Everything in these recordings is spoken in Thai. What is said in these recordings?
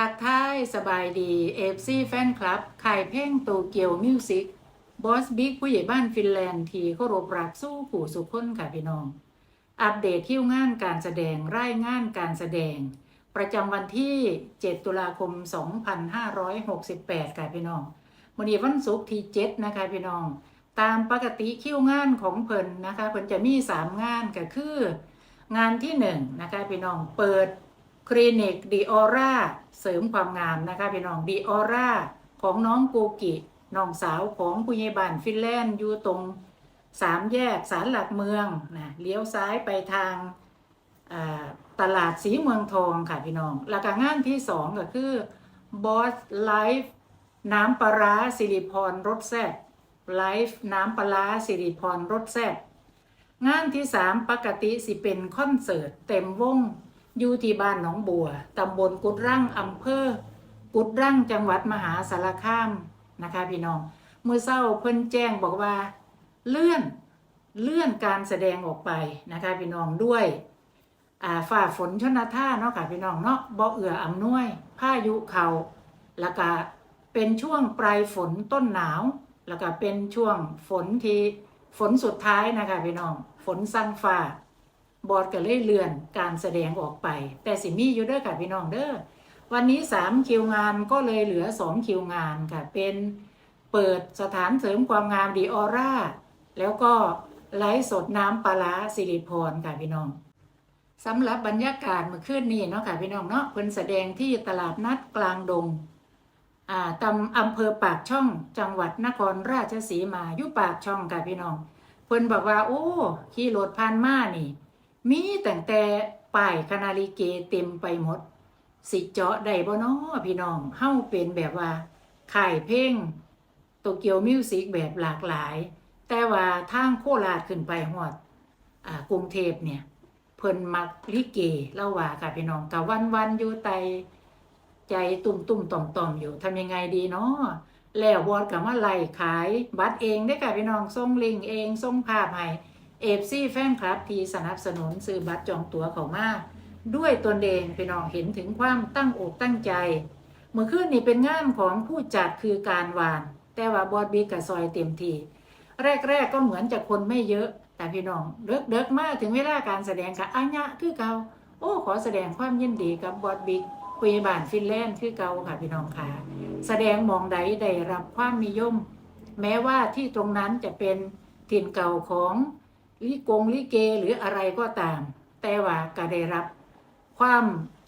ทักทายสบายดีเอฟซีแฟนคลับค่ายเพลงโตเกียวมิวสิกบอสบิ๊กผู้ใหญ่บ้านฟินแลนด์ทีเคารพรักสู้ผู้สุขคนค่ะพี่น้อง อัปเดตคิวงานการแสดงรายงานการแสดง ประจำวันที่ 7 ตุลาคม 2568 ค่ะพี่น้องวันนี้วันศุกร์ที่ 7 นะคะพี่น้อง ตามปกติคิวงานของเพิ่นนะคะเพิ่นจะมี 3 งานก็คือ งานที่ 1 นะคะพี่น้องเปิด คลินิกดีออร่าเสริมความงามนะคะพี่น้องดีออร่าของน้องโกกิน้องสาวของผู้ใหญ่บ้านฟินแลนด์อยู่ตรงสามแยกสารหลักเมืองนะเลี้ยวซ้ายไปทางตลาดสีเมืองทองค่ะพี่น้องแล้วก็งานที่สองก็คือบอสไลฟ์น้ำปลาสิริพรรสแซ่บไลฟ์น้ำปลาร้าสิริพรรสแซ่บงานที่สามปกติสิเป็นคอนเสิร์ตเต็มวง อยู่ที่บ้านหนองบัว ตำบลกุดรั่งอำเภอ กุดรั่งจังหวัดมหาสารคามนะคะ พี่น้องเมื่อเศร้าเพิ่นแจ้งบอกว่า เลื่อนเลื่อนการแสดงออกไปนะคะ พี่น้องด้วยฝ่าฝนชนท่าเนาะค่ะพี่น้องเนาะบ่เอื้ออำนวยพายุเขาแล้วก็เป็นช่วงปลายฝนต้นหนาว แล้วก็เป็นช่วงฝนที่ฝนสุดท้ายนะคะพี่น้อง ฝนสั่งฟ้า บอร์ดก็เลยเลื่อนการแสดงออกไป แต่สิมีอยู่เด้อค่ะพี่น้องเด้อวันนี้3คิวงานก็เลยเหลือ2คิวงานค่ะ เป็นเปิดสถานเสริมความงามดีออร่า แล้วก็ไลฟ์สดน้ำปลาร้าสิริพรค่ะพี่น้องสำหรับบรรยากาศเมื่อคืนนี้เนาะค่ะพี่น้องเนาะเพิ่นแสดงที่ตลาดนัดกลางดงอ่าตำอำเภอปากช่องจังหวัดนครราชสีมาอยู่ปากช่องค่ะพี่น้องเพิ่นบอกว่า โอ้ขี่รถผ่านมานี่ มีแต่งแต่ป้ายคณาลิเกเต็มไปหมด สิเจาะได้บ่น้อพี่น้องเฮาเป็นแบบว่าค่ายเพลงโตเกียวมิวสิกแบบหลากหลาย แต่ว่าทางโคราชขึ้นไปฮอดอ่ากรุงเทพเนี่ย เพิ่นมักลิเกเล่าว่าค่ะพี่น้องกะวันวันอยู่ไตใจตุ่มตุ่มต่อมต่อมๆอยู่ทำยังไงดีเนาะแล้วบอดกับว่าไล่ขาย บัตรเองได้ค่ะพี่น้องส่งลิงเองส่งภาพให้ เอฟซีแฟนคลับที่สนับสนุนซื้อบัตรจองตั๋วเขามา ด้วยตนเองพี่น้องเห็นถึงความตั้งอกตั้งใจ เมื่อคืนนี้เป็นงานของผู้จัดคือการวาน แต่ว่าบอดบีกับซอยเต็มทีแรกๆก็เหมือนจะคนไม่เยอะ แต่พี่น้องเลิกเดิกๆมากถึงเวลาการแสดงกับอัญญะคือเก่าโอ้ขอแสดงความยินดีกับบอดบิ๊กปุยบานฟินแลนด์คือเก่าค่ะพี่น้องค่ะ แสดงมองใดได้รับความนิยม แม้ว่าที่ตรงนั้นจะเป็นถิ่นเก่าของ ลิกงลิเกหรืออะไรก็ตาม แต่ว่าก็ได้รับ ความ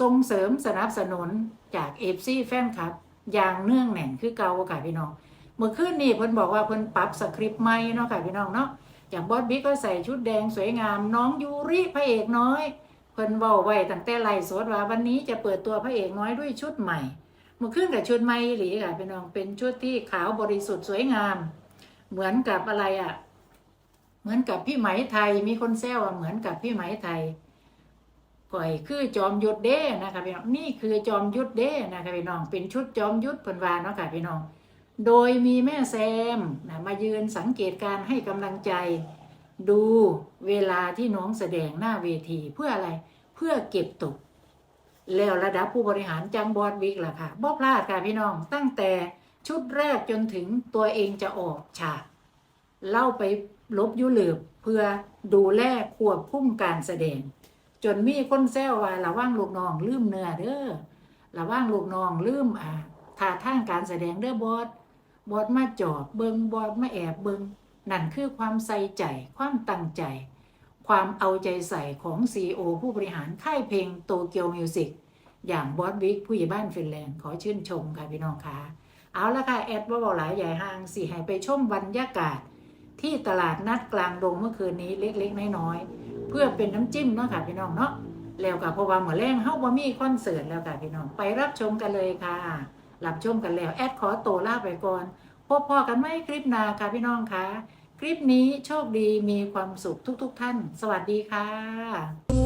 ส่งเสริมสนับสนุนจากเอฟซีแฟนคลับ อย่างเนื่องแน่นคือเก่าค่ะพี่น้องเมื่อคืนนี้เพิ่นบอกว่าเพิ่นปรับสคริปต์ใหม่เนาะค่ะพี่น้องเนาะอย่างบอสบิ๊กก็ใส่ชุดแดงสวยงาม น้องยูริพระเอกน้อยเพิ่นเว้าไว้ตั้งแต่ไล่สดว่าวันนี้จะเปิดตัวพระเอกน้อยด้วยชุดใหม่เมื่อคืนกับชุดใหม่อีหลีค่ะพี่น้องเป็นชุดที่ขาวบริสุทธิ์สวยงาม เหมือนกับอะไรอะ เหมือนกับพี่ไหมไทยมีคนแซวว่าเหมือนกับพี่ไหมไทยก่อยคือจอมยุทธเด้นะคะพี่น้องนี่คือจอมยุทธเด้นะคะพี่น้องเป็นชุดจอมยุทธเพิ่นว่าเนาะค่ะพี่น้อง โดยมีแม่แซมนะมายืนสังเกตการให้กำลังใจ ดูเวลาที่น้องแสดงหน้าเวทีเพื่ออะไรเพื่อเก็บตก แล้วระดับผู้บริหารจังบอดวิกล่ะค่ะบ่พลาดค่ะพี่น้องตั้งแต่ชุดแรกจนถึงตัวเองจะออกฉากเล่าไป ลบยุหลืบเพื่อดูแลควบคุมการแสดง จนมีคนแซวว่าระว่างลูกน้องลืมเนื้อเด้อระว่างลูกน้องลืมอ่าท่าทางการแสดงเด้อบอสบอสมาจอบเบิงบอสมาแอบเบิงนั่นคือความใส่ใจความตั้งใจ ความเอาใจใส่ของ CEO ผู้บริหารค่ายเพลงโตเกียวมิวสิกอย่างบอสบิ๊กผู้ใหญ่บ้านฟินแลนด์ขอชื่นชมค่ะพี่น้องค่ะเอาละค่ะ แอดว่าบอกหลายใหญ่ห่างสี่ให้ไปชมบรรยากาศ ที่ตลาดนัดกลางดงเมื่อคืนนี้เล็กๆน้อยๆเพื่อเป็นน้ำจิ้มเนาะค่ะพี่น้องเนาะแล้วกับเพราะว่าเหมือแรงเฮาบะมี่คอนเสิร์ตแล้วค่ะพี่น้องไปรับชมกันเลยค่ะรับชมกันแล้วแอดขอตัวลาไปก่อนพบพอกันไม่คลิปหน้าค่ะพี่น้องค่ะคลิปนี้โชคดีมีความสุขทุก ๆทท่าน สวัสดีค่ะ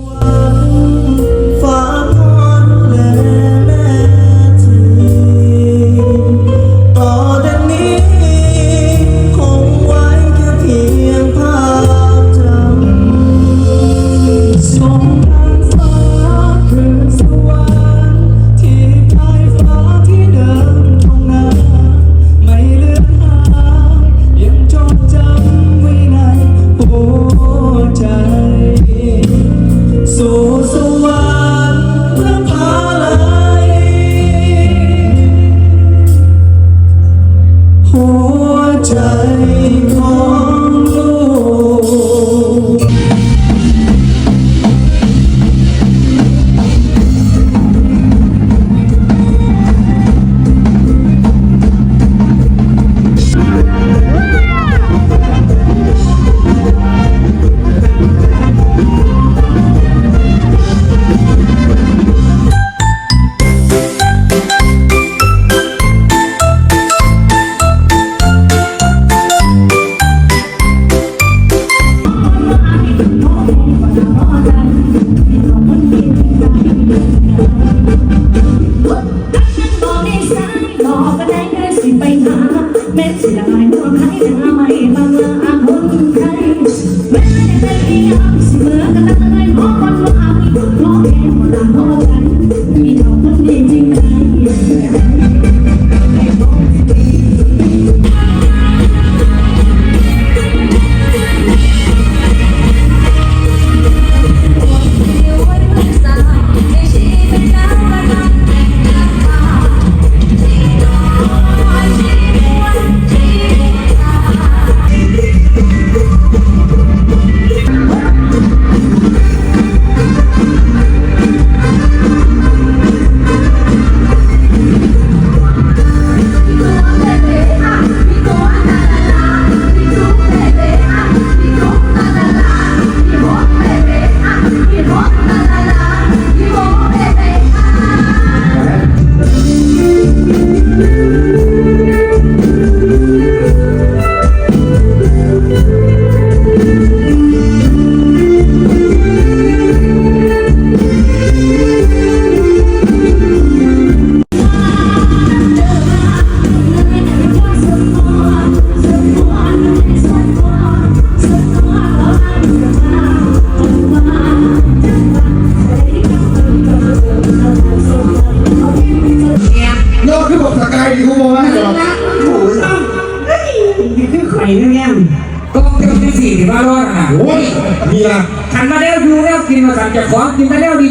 จ้าที่สี่ที่ว่ารอดอะโอ้ยมีละขันมาแล้วดูแล้วกินมาสั่งจะของกินมาแล้วดี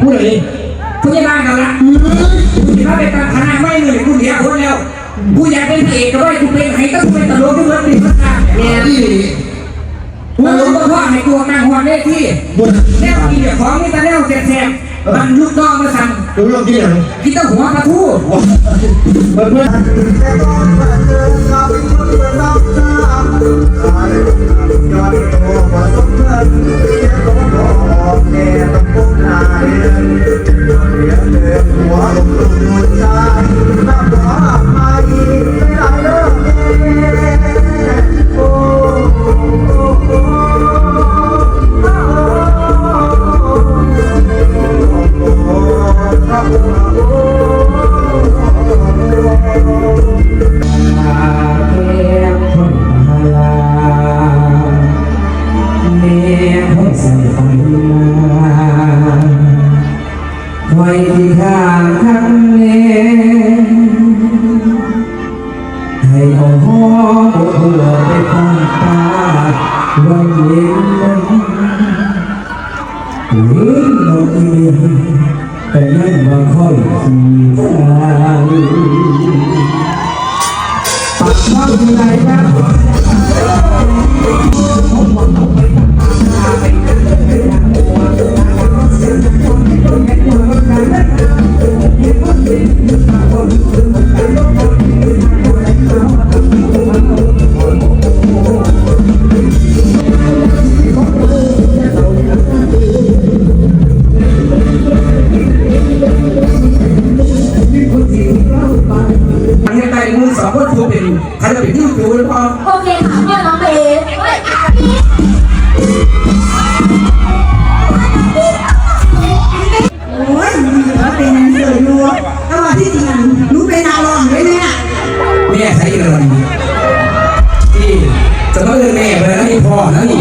พูดอะไรๆผู้ใหญ่บ้านกันละที่ว่าเป็นการคณะไม่เลยกูเดียวคนแล้วกูอยากเป็นพระเอกก็ได้กูเป็นให้ก็กูเป็นตลกที่มันดีมากๆเนี่ยนี่ตลกก็เพราะให้กูนั่งหัวเลขที่บนแนวกินแต่ของนี่แต่แนวแสบๆมันลูกน้องมาสั่งดูเรื่องที่ไหนกินแต่หัวปลาทูเพื่อนเพื่อน จะปิดที่ดูหรือโอเคถามพ่อน้องเบสเฮ้ยโอ้ยมีเหเป็นสือรัวแล้วมาที่จริงอะรู้เป็นอารมณ์เลยเนี่ยแม่ใช้เงินที่จะต้องเงินแม่ไปแล้วนี่พ่อแล้วนี่